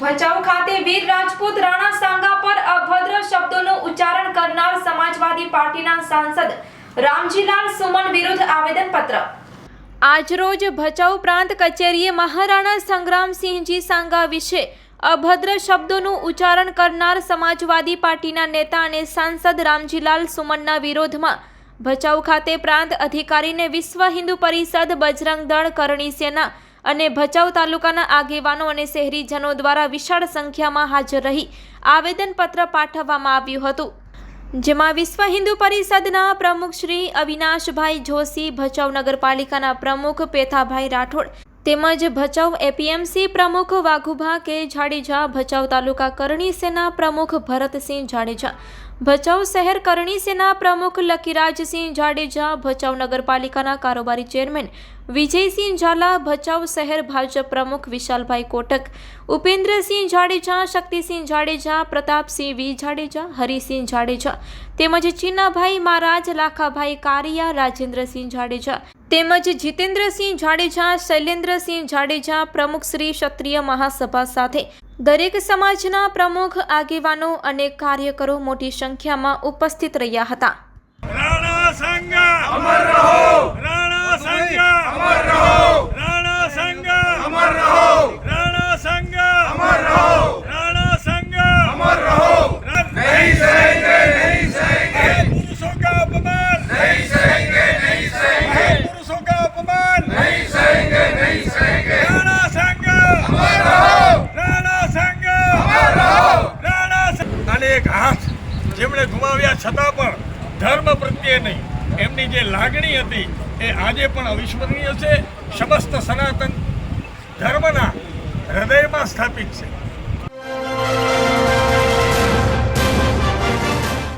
ભચાઉ ખાતે વીર રાજપૂત રાણા સાંગા પર અભદ્ર શબ્દોનું ઉચ્ચારણ કરનાર સમાજવાદી પાર્ટીના સાંસદ રામજીલાલ સુમન વિરુદ્ધ આવેદનપત્ર. આજરોજ ભચાઉ પ્રાંત કચેરીએ મહારાણા સંગ્રામસિંહજી સાંગા વિશે અભદ્ર શબ્દોનું ઉચ્ચારણ કરનાર સમાજવાદી પાર્ટીના નેતા અને સાંસદ રામજીલાલ સુમનના વિરોધમાં ભચાઉ ખાતે પ્રાંત અધિકારીને વિશ્વ હિન્દુ પરિષદ બજરંગ દળ કરણી સેના અને ભચાઉ તાલુકાના આગેવાનો અને શહેરીજનો દ્વારા વિશાળ સંખ્યામાં હાજર રહી આવેદનપત્ર પાઠવવામાં આવ્યું હતું. જેમાં વિશ્વ હિન્દુ પરિષદના પ્રમુખ શ્રી અવિનાશભાઈ જોશી, ભચાઉ નગરપાલિકાના પ્રમુખ પેથાભાઈ રાઠોડ તેમજ ભચાઉ એપીએમસી પ્રમુખ વાઘુભા કે જાડેજા ભચાઉ તાલુકા કરણી સેના પ્રમુખ ભરતસિંહ જાડેજા, ભચાઉ શહેર કરણી સેના પ્રમુખ લકીરાજસિંહ જાડેજા, ભચાઉ નગરપાલિકાના કારોબારી ચેરમેન વિજયસિંહ ઝાલા, ભચાઉ શહેર ભાજપ પ્રમુખ વિશાલભાઈ કોટક, ઉપેન્દ્રસિંહ જાડેજા, શક્તિસિંહ જાડેજા, પ્રતાપસિંહ વી જાડેજા, હરિસિંહ જાડેજા તેમજ ચીનાભાઈ મહારાજ, લાખાભાઈ કારિયા, રાજેન્દ્રસિંહ જાડેજા તેમજ જીતેન્દ્રસિંહ જાડેજા, શૈલેન્દ્રસિંહ જાડેજા પ્રમુખ શ્રી ક્ષત્રિય મહાસભા સાથે દરેક સમાજના પ્રમુખ, આગેવાનો અને કાર્યકરો મોટી સંખ્યામાં ઉપસ્થિત રહ્યા હતા. જેમણે ગુમાવ્યા છતાં પણ ધર્મ પ્રત્યે નહીં. એમની જે લાગણી હતી એ આજે પણ અવિસ્મરણીય છે. સમસ્ત સનાતન ધર્મના હૃદયમાં સ્થાપિત છે.